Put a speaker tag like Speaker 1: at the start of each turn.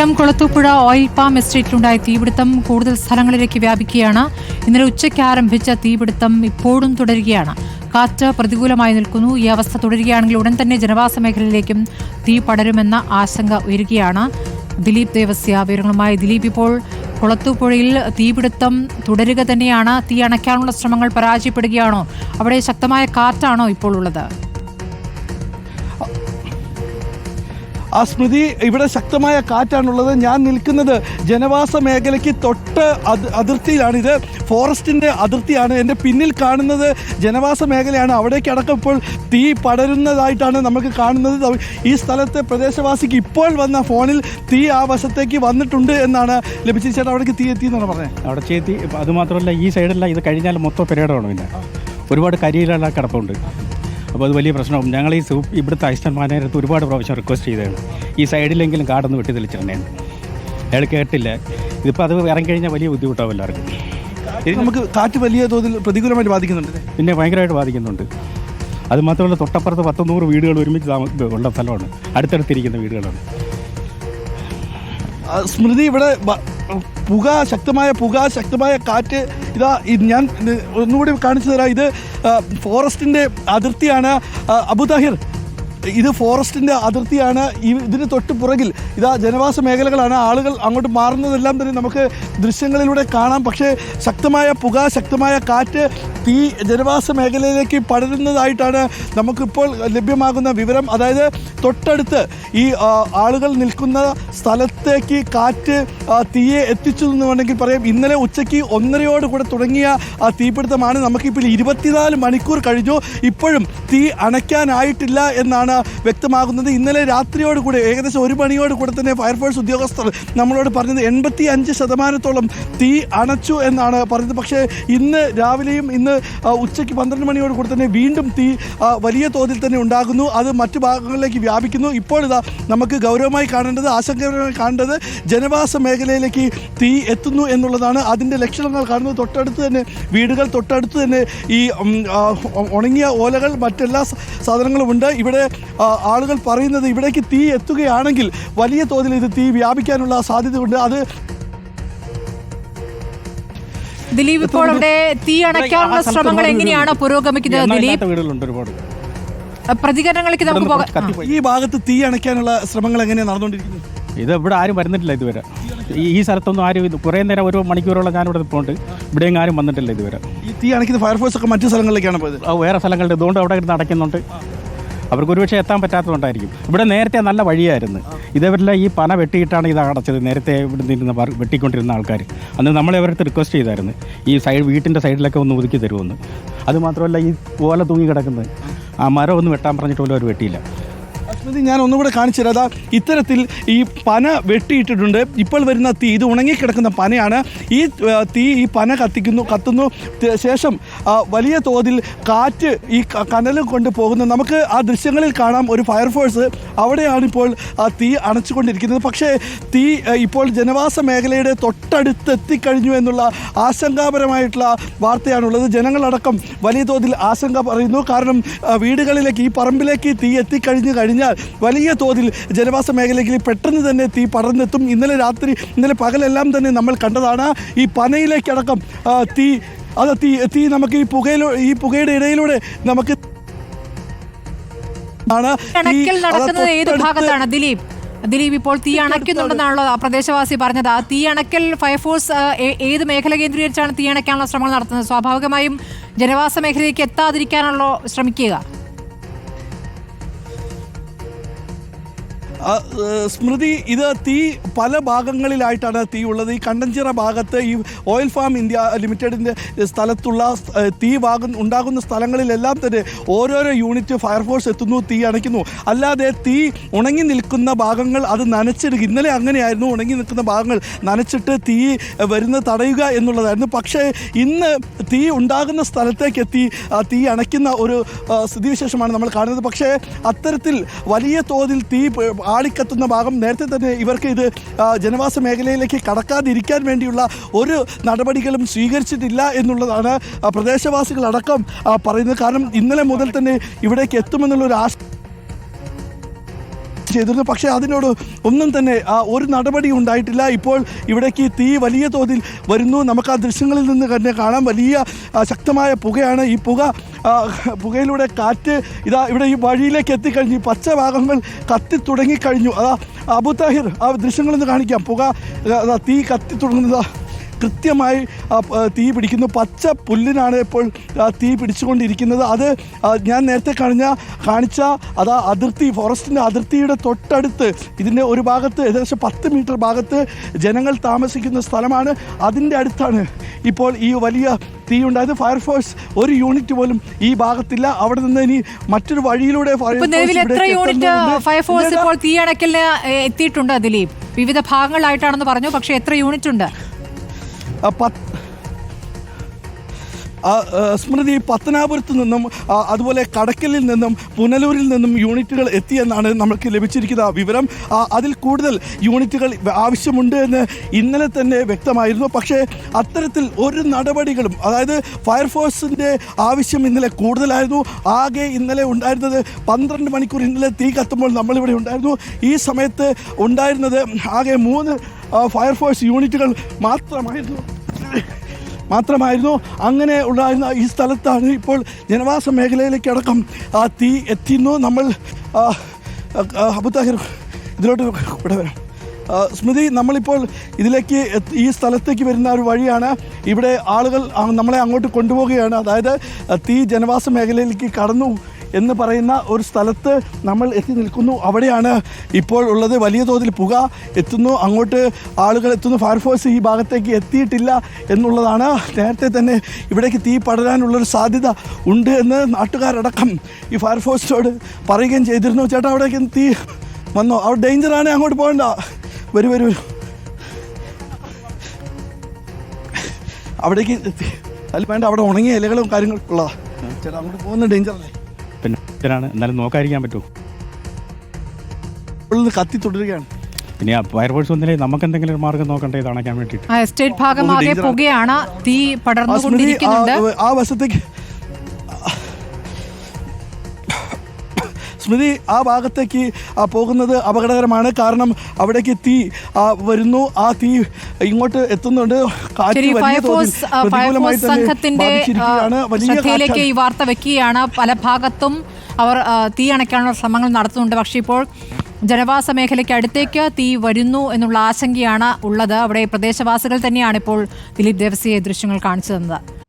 Speaker 1: കൊല്ലം Kulathupuzha oil palm എസ്റ്റേറ്റിലുണ്ടായ തീപിടുത്തം കൂടുതൽ സ്ഥലങ്ങളിലേക്ക് വ്യാപിക്കുകയാണ്. ഇന്നലെ ഉച്ചയ്ക്ക് ആരംഭിച്ച തീപിടുത്തം ഇപ്പോഴും തുടരുകയാണ്. കാറ്റ് പ്രതികൂലമായി നിൽക്കുന്നു. ഈ അവസ്ഥ തുടരുകയാണെങ്കിൽ ഉടൻ തന്നെ ജനവാസ മേഖലയിലേക്കും തീ പടരുമെന്ന ആശങ്ക ഉയരുകയാണ്. ദിലീപ് ദേവസ്യ വിവരങ്ങളുമായി. ദിലീപ് ഇപ്പോൾ കുളത്തൂപ്പുഴയിൽ തീപിടുത്തം തുടരുക തന്നെയാണ്. തീ അണയ്ക്കാനുള്ള ശ്രമങ്ങൾ പരാജയപ്പെടുകയാണോ? അവിടെ ശക്തമായ കാറ്റാണോ ഇപ്പോൾ ഉള്ളത്?
Speaker 2: ആ സ്മൃതി ഇവിടെ ശക്തമായ കാറ്റാണുള്ളത്. ഞാൻ നിൽക്കുന്നത് ജനവാസ മേഖലയ്ക്ക് തൊട്ട് അതിർത്തിയിലാണിത് ഫോറസ്റ്റിന്റെ അതിർത്തിയാണ്. എന്റെ പിന്നിൽ കാണുന്നത് ജനവാസ മേഖലയാണ്. അവിടേക്ക് അടക്കം ഇപ്പോൾ തീ പടരുന്നതായിട്ടാണ് നമുക്ക് കാണുന്നത്. ഈ സ്ഥലത്തെ പ്രദേശവാസിക്ക് ഇപ്പോൾ വന്ന ഫോണിൽ തീ ആ വശത്തേക്ക് വന്നിട്ടുണ്ട് എന്നാണ് ലഭിച്ച ചേട്ടാ അവിടേക്ക് തീ എത്തി എന്നാണ് പറഞ്ഞത്
Speaker 3: അവിടെ ചേത്തി അതുമാത്രമല്ല ഈ സൈഡല്ല ഇത് കഴിഞ്ഞാൽ മൊത്തം പെരേഡാണ് പിന്നെ. ഒരുപാട് കരിയിലുള്ള കിടപ്പുണ്ട്. അപ്പോൾ അത് വലിയ പ്രശ്നവും ഞങ്ങൾ ഈ സൂപ്പ് ഇവിടുത്തെ അസിസ്റ്റന്റ് അടുത്ത് ഒരുപാട് പ്രാവശ്യം റിക്വസ്റ്റ് ചെയ്തതാണ്. ഈ സൈഡിലെങ്കിലും കാടൊന്ന് വെട്ടി തെളിച്ചിട്ടുണ്ടായിരുന്നു അയാൾ കേട്ടില്ല. ഇതിപ്പോൾ അത് ഇറങ്ങിക്കഴിഞ്ഞാൽ വലിയ ബുദ്ധിമുട്ടാവും എല്ലാവർക്കും.
Speaker 2: ഇത് നമുക്ക് കാറ്റ് വലിയ തോതിൽ പ്രതികൂലമായിട്ട് ബാധിക്കുന്നുണ്ട്
Speaker 3: പിന്നെ ഭയങ്കരമായിട്ട് ബാധിക്കുന്നുണ്ട്. അത് മാത്രമല്ല തൊട്ടപ്പുറത്ത് പത്തൊന്നൂറ് വീടുകൾ ഒരുമിച്ച് താമ ഉള്ള സ്ഥലമാണ്. അടുത്തടുത്തിരിക്കുന്ന വീടുകളാണ്.
Speaker 2: സ്മൃതി ഇവിടെ പുക ശക്തമായ പുക ശക്തമായ കാറ്റ്. ഇതാ ഞാൻ ഒന്നുകൂടി കാണിച്ചു തരാം. ഇത് ഫോറസ്റ്റിന്റെ അതിർത്തിയാണ് ആ, അബു താഹിർ ഇത് ഫോറസ്റ്റിന്റെ അതിർത്തിയാണ്. ഈ ഇതിന് തൊട്ട് പുറകിൽ ഇതാ ജനവാസ മേഖലകളാണ്. ആളുകൾ അങ്ങോട്ട് മാറുന്നതെല്ലാം തന്നെ നമുക്ക് ദൃശ്യങ്ങളിലൂടെ കാണാം. പക്ഷേ ശക്തമായ പുക ശക്തമായ കാറ്റ് തീ ജനവാസ മേഖലയിലേക്ക് പടരുന്നതായിട്ടാണ് നമുക്കിപ്പോൾ ലഭ്യമാകുന്ന വിവരം. അതായത് തൊട്ടടുത്ത് ഈ ആളുകൾ നിൽക്കുന്ന സ്ഥലത്തേക്ക് കാറ്റ് തീയെ എത്തിച്ചു എന്ന് വേണമെങ്കിൽ പറയാം. ഇന്നലെ ഉച്ചയ്ക്ക് ഒന്നരയോട് കൂടെ തുടങ്ങിയ ആ തീപിടുത്തമാണ് നമുക്കിപ്പോൾ ഇരുപത്തിനാല് മണിക്കൂർ കഴിഞ്ഞു. ഇപ്പോഴും തീ അണയ്ക്കാനായിട്ടില്ല എന്നാണ് വ്യക്തമാകുന്നത് ഇന്നലെ രാത്രിയോട് കൂടി ഏകദേശം ഒരു മണിയോട് കൂടെ തന്നെ ഫയർഫോഴ്സ് ഉദ്യോഗസ്ഥർ നമ്മളോട് പറഞ്ഞത് എൺപത്തി അഞ്ച് ശതമാനത്തോളം തീ അണച്ചു എന്നാണ് പറഞ്ഞത്. പക്ഷേ ഇന്ന് രാവിലെയും ഇന്ന് ഉച്ചയ്ക്ക് പന്ത്രണ്ട് മണിയോട് കൂടെ തന്നെ വീണ്ടും തീ വലിയ തോതിൽ തന്നെ ഉണ്ടാകുന്നു. അത് മറ്റു ഭാഗങ്ങളിലേക്ക് വ്യാപിക്കുന്നു. ഇപ്പോൾ ഇതാ നമുക്ക് ഗൗരവമായി കാണേണ്ടത് ആശങ്കപരമായി കാണേണ്ടത് ജനവാസ മേഖലയിലേക്ക് തീ എത്തുന്നു എന്നുള്ളതാണ്. അതിന്റെ ലക്ഷണങ്ങൾ കാണുന്നത് തൊട്ടടുത്ത് തന്നെ വീടുകൾ തൊട്ടടുത്ത് തന്നെ ഈ ഉണങ്ങിയ ഓലകൾ മറ്റെല്ലാ സാധനങ്ങളും ഉണ്ട്. ഇവിടെ ആളുകൾ പറയുന്നത് ഇവിടേക്ക് തീ എത്തുകയാണെങ്കിൽ വലിയ തോതിൽ ഇത് തീ വ്യാപിക്കാനുള്ള സാധ്യതയുണ്ട്. അത്
Speaker 1: ദിലീപ് ഇപ്പോൾ അവിടെ തീ അണയ്ക്കാനുള്ള ശ്രമങ്ങൾ എങ്ങനെയാണ് പുരോഗമിക്കുന്നത് ദിലീപ്?
Speaker 3: വീടുകളുണ്ട് ഒരുപാട്.
Speaker 1: പ്രതികരണങ്ങളിലേക്ക് നമുക്ക് പോകാം.
Speaker 2: ഈ ഭാഗത്ത് തീ അണയ്ക്കാനുള്ള ശ്രമങ്ങൾ എങ്ങനെയാണ് നടന്നുകൊണ്ടിരിക്കുന്നത്?
Speaker 3: ഇത് ഇവിടെ ആരും വരുന്നിട്ടില്ല ഇതുവരെ. ഈ ഈ സ്ഥലത്തൊന്നും ആരും കുറേ നേരം ഒരു മണിക്കൂറോളം ഞാൻ ഇവിടെ പോകുന്നുണ്ട് ഇവിടെയും ആരും വന്നിട്ടില്ല ഇതുവരെ.
Speaker 2: ഈ തീ അണയ്ക്കുന്ന ഫയർഫോഴ്സ് ഒക്കെ മറ്റു സ്ഥലങ്ങളിലേക്കാണ് പോയത്.
Speaker 3: ആ വേറെ സ്ഥലങ്ങളുണ്ട്. ഇതുകൊണ്ട് അവിടെ ഇരുന്ന് അടയ്ക്കുന്നുണ്ട് അവർക്ക് ഒരുപക്ഷെ എത്താൻ പറ്റാത്തതുകൊണ്ടായിരിക്കും. ഇവിടെ നേരത്തെ നല്ല വഴിയായിരുന്നു. ഇതേപോലെ ഈ പന വെട്ടിയിട്ടാണ് ഇത് അടച്ചത്. നേരത്തെ ഇവിടെ വർ- വെട്ടിക്കൊണ്ടിരുന്ന ആൾക്കാർ അന്ന് നമ്മളെ അവരടുത്ത് റിക്വസ്റ്റ് ചെയ്തായിരുന്നു. ഈ സൈഡ് വീട്ടിന്റെ സൈഡിലൊക്കെ ഒന്ന് ഒതുക്കി തരുമെന്ന് അതുമാത്രമല്ല ഈ ഓല തൂങ്ങി കിടക്കുന്നത്. ആ മരം ഒന്ന് വെട്ടാൻ പറഞ്ഞിട്ട് പോലും അവർ വെട്ടിയില്ല.
Speaker 2: സ്മൃതി ഞാൻ ഒന്നുകൂടെ കാണിച്ചു തരാം. ഇത്തരത്തിൽ ഈ പന വെട്ടിയിട്ടിട്ടുണ്ട്. ഇപ്പോൾ വരുന്ന തീ ഇത് ഉണങ്ങിക്കിടക്കുന്ന പനയാണ്. ഈ തീ ഈ പന കത്തിക്കുന്നു കത്തുന്നു. ശേഷം വലിയ തോതിൽ കാറ്റ് ഈ കനലും കൊണ്ട് പോകുന്നു. നമുക്ക് ആ ദൃശ്യങ്ങളിൽ കാണാം ഒരു ഫയർഫോഴ്സ് അവിടെയാണ് ഇപ്പോൾ തീ അണച്ചുകൊണ്ടിരിക്കുന്നത്. പക്ഷേ തീ ഇപ്പോൾ ജനവാസ മേഖലയുടെ തൊട്ടടുത്ത് എത്തിക്കഴിഞ്ഞു എന്നുള്ള ആശങ്കാപരമായിട്ടുള്ള വാർത്തയാണുള്ളത്. ജനങ്ങളടക്കം വലിയ തോതിൽ ആശങ്ക പറയുന്നു. കാരണം വീടുകളിലേക്ക് ഈ പറമ്പിലേക്ക് തീ എത്തിക്കഴിഞ്ഞു കഴിഞ്ഞാൽ വലിയ തോതിൽ ജനവാസ മേഖലയിൽ പെട്ടെന്ന് തന്നെ തീ പടർന്നെത്തും. ഇന്നലെ രാത്രി ഇന്നലെ പകലെല്ലാം തന്നെ നമ്മൾ കണ്ടതാണ്. ഈ പനയിലേക്കടക്കം തീ അത് തീ തീ നമുക്ക് ഈ പുകയിലോ ഈ പുകയുടെ ഇടയിലൂടെ നമുക്ക്
Speaker 1: നടക്കുന്നത് ഏത് ഭാഗത്താണ്? ദിലീപ് ദിലീപ് ഇപ്പോൾ തീ അണയ്ക്കുന്നുണ്ടെന്നാണല്ലോ ആ പ്രദേശവാസി പറഞ്ഞത്. ആ തീ അണയ്ക്കൽ ഫയർഫോഴ്സ് ഏത് മേഖല കേന്ദ്രീകരിച്ചാണ് തീ അണയ്ക്കാനുള്ള ശ്രമങ്ങൾ നടത്തുന്നത്? സ്വാഭാവികമായും ജനവാസ മേഖലയിലേക്ക് എത്താതിരിക്കാനുള്ള ശ്രമിക്കുക.
Speaker 2: സ്മൃതി ഇത് തീ പല ഭാഗങ്ങളിലായിട്ടാണ് തീ ഉള്ളത്. ഈ കണ്ടഞ്ചിറ ഭാഗത്ത് ഈ ഓയിൽ ഫാം ഇന്ത്യ ലിമിറ്റഡിന്റെ സ്ഥലത്തുള്ള തീ ഭാഗം ഉണ്ടാകുന്ന സ്ഥലങ്ങളിലെല്ലാം തന്നെ ഓരോരോ യൂണിറ്റ് ഫയർഫോഴ്സ് എത്തുന്നു തീ അണയ്ക്കുന്നു. അല്ലാതെ തീ ഉണങ്ങി നിൽക്കുന്ന ഭാഗങ്ങൾ അത് നനച്ചിടുക. ഇന്നലെ അങ്ങനെയായിരുന്നു. ഉണങ്ങി നിൽക്കുന്ന ഭാഗങ്ങൾ നനച്ചിട്ട് തീ വരുന്ന വരുന്നത് തടയുക എന്നുള്ളതായിരുന്നു. പക്ഷേ ഇന്ന് തീ ഉണ്ടാകുന്ന സ്ഥലത്തേക്ക് എത്തി തീ അണയ്ക്കുന്ന ഒരു സ്ഥിതിവിശേഷമാണ് നമ്മൾ കാണുന്നത്. പക്ഷേ അത്തരത്തിൽ വലിയ തോതിൽ തീ ആളിക്കത്തുന്ന ഭാഗം നേരത്തെ തന്നെ ഇവർക്ക് ഇത് ജനവാസ മേഖലയിലേക്ക് കടക്കാതിരിക്കാൻ വേണ്ടിയുള്ള ഒരു നടപടികളും സ്വീകരിച്ചിട്ടില്ല എന്നുള്ളതാണ് പ്രദേശവാസികളടക്കം പറയുന്നത്. കാരണം ഇന്നലെ മുതൽ തന്നെ ഇവിടേക്ക് എത്തുമെന്നുള്ളൊരു ആശ ചെയ്തിരുന്നു. പക്ഷേ അതിനോട് ഒന്നും തന്നെ ഒരു നടപടി ഉണ്ടായിട്ടില്ല. ഇപ്പോൾ ഇവിടേക്ക് തീ വലിയ തോതിൽ വരുന്നു. നമുക്ക് ആ ദൃശ്യങ്ങളിൽ നിന്ന് തന്നെ കാണാം. വലിയ ശക്തമായ പുകയാണ് ഈ പുക. പുകയിലൂടെ കാറ്റ് ഇതാ ഇവിടെ ഈ വഴിയിലേക്ക് എത്തിക്കഴിഞ്ഞു ഈ പച്ച ഭാഗങ്ങൾ കത്തി തുടങ്ങിക്കഴിഞ്ഞു. അതാ അബു താഹിർ ആ ദൃശ്യങ്ങളൊന്ന് കാണിക്കാം. പുക തീ കത്തി തുടങ്ങുന്നത്. കൃത്യമായി തീ പിടിക്കുന്നു. പച്ച പുല്ലിനാണ് ഇപ്പോൾ തീ പിടിച്ചുകൊണ്ടിരിക്കുന്നത്. അത് ഞാൻ നേരത്തെ കഴിഞ്ഞ കാണിച്ച അതാ അതിർത്തി ഫോറസ്റ്റിന്റെ അതിർത്തിയുടെ തൊട്ടടുത്ത് ഇതിന്റെ ഒരു ഭാഗത്ത് ഏകദേശം പത്ത് മീറ്റർ ഭാഗത്ത് ജനങ്ങൾ താമസിക്കുന്ന സ്ഥലമാണ്. അതിന്റെ അടുത്താണ് ഇപ്പോൾ ഈ വലിയ തീ ഉണ്ടായത്. ഫയർഫോഴ്സ് ഒരു യൂണിറ്റ് പോലും ഈ ഭാഗത്തില്ല. അവിടെ നിന്ന് ഇനി മറ്റൊരു വഴിയിലൂടെ ഫയർഫോഴ്സ്
Speaker 1: ഇപ്പോൾ എത്തിയിട്ടുണ്ട് ദിലീപ്? വിവിധ ഭാഗങ്ങളായിട്ടാണെന്ന് പറഞ്ഞു പക്ഷേ എത്ര യൂണിറ്റ് ഉണ്ട്?
Speaker 2: പത്ത് സ്മൃതി പത്തനാപുരത്ത് നിന്നും അതുപോലെ കടക്കലിൽ നിന്നും പുനലൂരിൽ നിന്നും യൂണിറ്റുകൾ എത്തിയെന്നാണ് നമുക്ക് ലഭിച്ചിരിക്കുന്ന വിവരം. അതിൽ കൂടുതൽ യൂണിറ്റുകൾ ആവശ്യമുണ്ട് എന്ന് ഇന്നലെ തന്നെ വ്യക്തമായിരുന്നു. പക്ഷേ അത്തരത്തിൽ ഒരു നടപടികളും അതായത് ഫയർഫോഴ്സിന്റെ ആവശ്യം ഇന്നലെ കൂടുതലായിരുന്നു. ആകെ ഇന്നലെ ഉണ്ടായിരുന്നത് പന്ത്രണ്ട് മണിക്കൂർ ഇന്നലെ തീ കത്തുമ്പോൾ നമ്മളിവിടെ ഉണ്ടായിരുന്നു. ഈ സമയത്ത് ഉണ്ടായിരുന്നത് ആകെ മൂന്ന് ഫയർഫോഴ്സ് യൂണിറ്റുകൾ മാത്രമായിരുന്നു. മാത്രമായിരുന്നു. അങ്ങനെ ഉണ്ടായിരുന്ന ഈ സ്ഥലത്താണ് ഇപ്പോൾ ജനവാസ മേഖലയിലേക്കടക്കം ആ തീ എത്തിയിരുന്നു നമ്മൾ അബുദാഹിർ ഇതിലോട്ട് ഇവിടെ വരാം. സ്മൃതി നമ്മളിപ്പോൾ ഇതിലേക്ക് ഈ സ്ഥലത്തേക്ക് വരുന്ന ഒരു വഴിയാണ്. ഇവിടെ ആളുകൾ നമ്മളെ അങ്ങോട്ട് കൊണ്ടുപോവുകയാണ്. അതായത് തീ ജനവാസ മേഖലയിലേക്ക് കടന്നു. എന്ന് പറയുന്ന ഒരു സ്ഥലത്ത് നമ്മൾ എത്തി നിൽക്കുന്നു. അവിടെയാണ് ഇപ്പോൾ ഉള്ളത്. വലിയ തോതിൽ പുക എത്തുന്നു. അങ്ങോട്ട് ആളുകൾ എത്തുന്നു. ഫയർഫോഴ്സ് ഈ ഭാഗത്തേക്ക് എത്തിയിട്ടില്ല എന്നുള്ളതാണ്. നേരത്തെ തന്നെ ഇവിടേക്ക് തീ പടരാനുള്ളൊരു സാധ്യത ഉണ്ട് എന്ന് നാട്ടുകാരടക്കം ഈ ഫയർഫോഴ്സിനോട് പറയുകയും ചെയ്തിരുന്നു. ചേട്ടാ അവിടേക്ക് തീ വന്നോ? അവിടെ ഡേഞ്ചറാണ് അങ്ങോട്ട് പോകണ്ട. വരൂ വരൂ അവിടേക്ക് അതിൽ വേണ്ട. അവിടെ ഉണങ്ങിയ ഇലകളും കാര്യങ്ങളും ഉള്ളതാ. ചേട്ടാ അങ്ങോട്ട് പോകുന്ന ഡേഞ്ചറല്ലേ
Speaker 3: ഇതിനാണ് എന്നാലും നോക്കാതിരിക്കാൻ പറ്റുമോ?
Speaker 2: ഉള്ളത് കത്തി തുടരുകയാണ്.
Speaker 3: പിന്നെ ഫയർഫോഴ്സ് വന്നില്ലേ നമുക്ക് എന്തെങ്കിലും ഒരു മാർഗം നോക്കണ്ടേ ഇത് അണയ്ക്കാൻ വേണ്ടിയിട്ട്?
Speaker 1: ആ എസ്റ്റേറ്റ് ഭാഗമാകെ പുകയാണ് തീ
Speaker 2: ആ സ്മൃതി ആ
Speaker 1: പടർന്നുകൊണ്ടിരിക്കുന്നുണ്ട്
Speaker 2: ആ വശത്തേക്ക്. സ്മൃതി ആ ഭാഗത്തേക്ക് ആ, പോകുന്നത് അപകടകരമാണ്. കാരണം അവിടേക്ക് തീ ആ, വരുന്നു. ആ തീ ഇങ്ങോട്ട് എത്തുന്നുണ്ട്. കാറ്റ്
Speaker 1: ശരി
Speaker 2: വലിയ തോതിൽ
Speaker 1: ഫയർഫോഴ്സ്
Speaker 2: പ്രതികൂലമായി
Speaker 1: ഫയർഫോഴ്സ്
Speaker 2: തന്നെ
Speaker 1: സംഘത്തിന്റെ ആ,
Speaker 2: ബാധിച്ചിരിക്കുകയാണ്. വലിയ
Speaker 1: ശ്രദ്ധയിലേക്ക്
Speaker 2: കാറ്റാണ്.
Speaker 1: ഈ വാർത്ത വെക്കുകയാണ് പല ഭാഗത്തും. അവർ തീ അണയ്ക്കാനുള്ള ശ്രമങ്ങൾ നടത്തുന്നുണ്ട്. പക്ഷേ ഇപ്പോൾ ജനവാസ മേഖലയ്ക്ക് അടുത്തേക്ക് തീ വരുന്നു എന്നുള്ള ആശങ്കയാണ് ഉള്ളത്. അവിടെ പ്രദേശവാസികൾ തന്നെയാണ് ഇപ്പോൾ ദിലീപ് ദേവസിയെ ദൃശ്യങ്ങൾ കാണിച്ചു തന്നത്